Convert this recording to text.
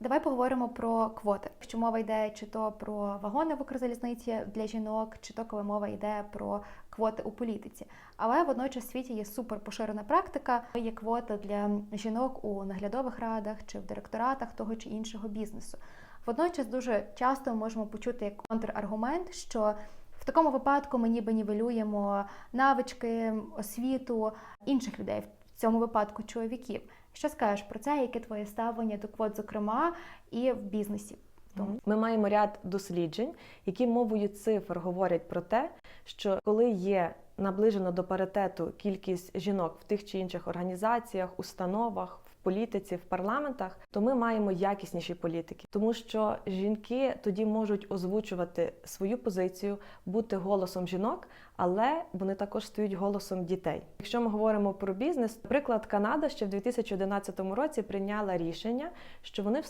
Давай поговоримо про квоти. Якщо мова йде чи то про вагони в Укрзалізниці для жінок, чи то коли мова йде про квоти у політиці. Але водночас в світі є супер поширена практика. Є квота для жінок у наглядових радах чи в директоратах того чи іншого бізнесу. Водночас дуже часто ми можемо почути як контраргумент, що в такому випадку ми ніби нівелюємо навички, освіту інших людей, цьому випадку чоловіків. Що скажеш про це? Яке твоє ставлення до квот, зокрема, і в бізнесі? Ми маємо ряд досліджень, які мовою цифр говорять про те, що коли є наближено до паритету кількість жінок в тих чи інших організаціях, установах, в політиці, в парламентах, то ми маємо якісніші політики, тому що жінки тоді можуть озвучувати свою позицію, бути голосом жінок, але вони також стають голосом дітей. Якщо ми говоримо про бізнес, наприклад, Канада ще в 2011 році прийняла рішення, що вони встановлюють